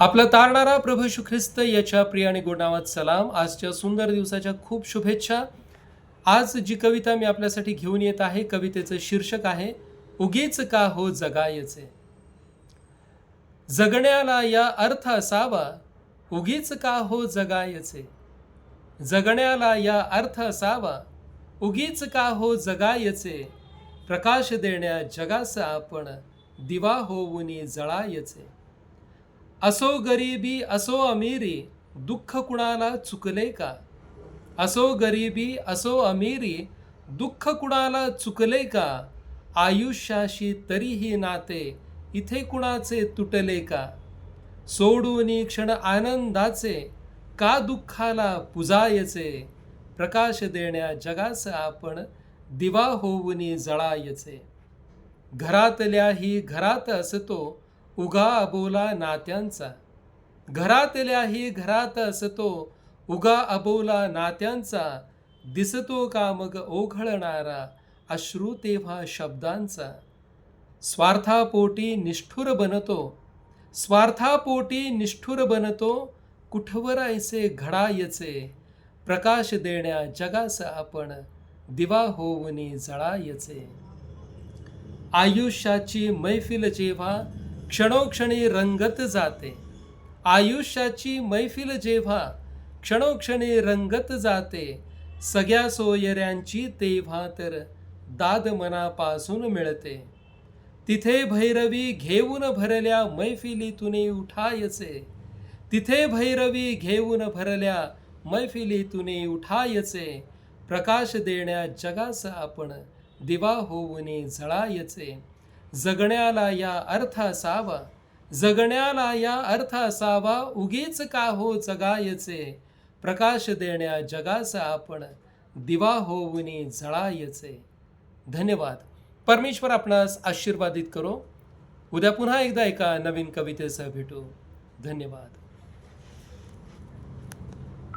आपला तारणारा प्रभू ख्रिस्त याच्या प्रिय आणि गोडावत सलाम. आजच्या सुंदर दिवसाच्या खूप शुभेच्छा. आज जी कविता मी आपल्यासाठी घेऊन येत आहे कवितेचं शीर्षक आहे उगीच का हो जगायचे? जगण्याला या अर्थ असावा उगीच का हो जगायचे? जगण्याला या अर्थ असावा उगीच का हो जगायचे? प्रकाश देण्या जगास आपण दिवा होऊनी जळायचे. असो गरिबी असो अमिरी दुःख कुणाला चुकले का? असो गरिबी असो अमिरी दुःख कुणाला चुकले का? आयुष्याशी तरीही नाते इथे कुणाचे तुटले का? सोडूनी क्षण आनंदाचे का दुःखाला पुजायचे? प्रकाश देण्या जगास आपण दिवा होऊनी जळायचे. घरातल्याही घरात असतो उगा अबोला नात्यांचा. घरातल्याही घरात असतो उगा अबोला नात्यांचा. दिसतो का मग ओघळणारा अश्रू तेव्हा शब्दांचा. स्वार्थापोटी निष्ठुर बनतो. स्वार्थापोटी निष्ठुर बनतो कुठवर ऐसे घडायचे? प्रकाश देण्या जगास आपण दिवा होऊनी जळायचे. आयुष्याची मैफिल जेव्हा क्षणोक्षणी रंगत जाते. आयुष्याची मैफिल जेव्हा क्षणोक्षणी रंगत जाते सगळ्या सोयऱ्यांची तेव्हा तर दाद मनापासून मिळते. तिथे भैरवी घेऊन भरल्या मैफिलीतून उठायचे. तिथे भैरवी घेऊन भरल्या मैफिलीतून उठायचे. प्रकाश देण्या जगास आपण दिवा होऊनी झळायचे जगण्याला या अर्थ असावा. जगण्याला या अर्थ असावा उगीच का हो जगायचे? प्रकाश देण्या जगास आपण दिवा होऊनी जळायचे. धन्यवाद. परमेश्वर आपणास आशीर्वादित करो. उद्या पुन्हा एकदा एका नवीन कवितेसह भेटू. धन्यवाद.